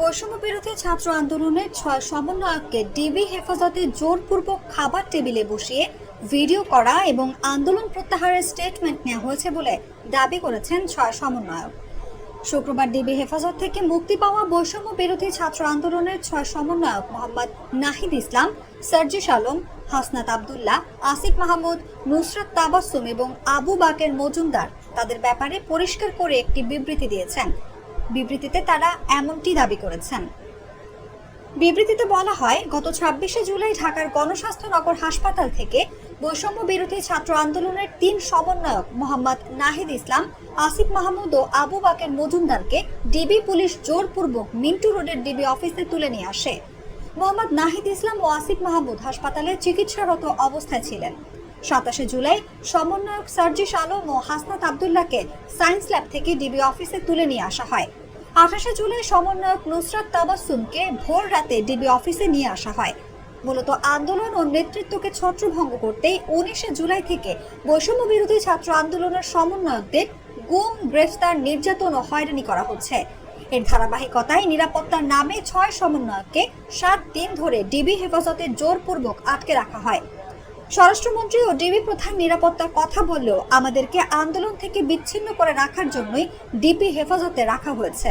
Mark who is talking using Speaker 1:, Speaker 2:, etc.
Speaker 1: বৈষম্য বিরোধী ছাত্র আন্দোলনের ছয় সমন্বয়ককে ডিবি হেফাজতে জোরপূর্বক খাবার টেবিলে বসিয়ে ভিডিও করা এবং আন্দোলন প্রত্যাহারের স্টেটমেন্ট নেওয়া হয়েছে বলে দাবি করেছেন ছয় সমন্বয়ক। শুক্রবার ডিবি হেফাজত থেকে মুক্তি পাওয়া বৈষম্য বিরোধী ছাত্র আন্দোলনের ছয় সমন্বয়ক মোহাম্মদ নাহিদ ইসলাম, সার্জিস আলম, হাসনাত আবদুল্লাহ, আসিফ মাহমুদ, নুসরাত তাবাসুম এবং আবু বাকের মজুমদার তাদের ব্যাপারে পরিষ্কার করে একটি বিবৃতি দিয়েছেন। বিবৃতিতে তারা এমনটি দাবি করেছেন। বিবৃতিতে বলা হয়, গত ছাব্বিশে জুলাই ঢাকার গণস্বাস্থ্যনগর হাসপাতাল থেকে বৈষম্য বিরোধী ছাত্র আন্দোলনের তিন সমন্বয়ক মোহাম্মদ নাহিদ ইসলাম, আসিফ মাহমুদ ও আবু বাকের মজুমদারকে ডিবি পুলিশ জোরপূর্বক মিন্টু রোডের ডিবি অফিসে তুলে নিয়ে আসে। মোহাম্মদ নাহিদ ইসলাম ও আসিফ মাহমুদ হাসপাতালে চিকিৎসারত অবস্থায় ছিলেন। সাতাশে জুলাই সমন্বয়ক সার্জিস আলম ও হাসনাত আবদুল্লাহকে সায়েন্স ল্যাব থেকে ডিবি অফিসে তুলে নিয়ে আসা হয়। আঠাশে জুলাই সমন্বয়ক নুসরাত তাবাসুমকে ভোর রাতে ডিবি অফিসে নিয়ে আসা হয়। মূলত আন্দোলন ও নেতৃত্বকে ছত্রভঙ্গ করতেই উনিশে জুলাই থেকে বৈষম্য বিরোধী ছাত্র আন্দোলনের সমন্বয়কদের গুম, গ্রেফতার, নির্যাতন ও হয়রানি করা হচ্ছে। এর ধারাবাহিকতায় নিরাপত্তার নামে ছয় সমন্বয়ককে সাত দিন ধরে ডিবি হেফাজতে জোরপূর্বক আটকে রাখা হয়। স্বরাষ্ট্রমন্ত্রী ও ডিবি প্রধান নিরাপত্তার কথা বললেও আমাদেরকে আন্দোলন থেকে বিচ্ছিন্ন করে রাখার জন্যই ডিপি হেফাজতে রাখা হয়েছে।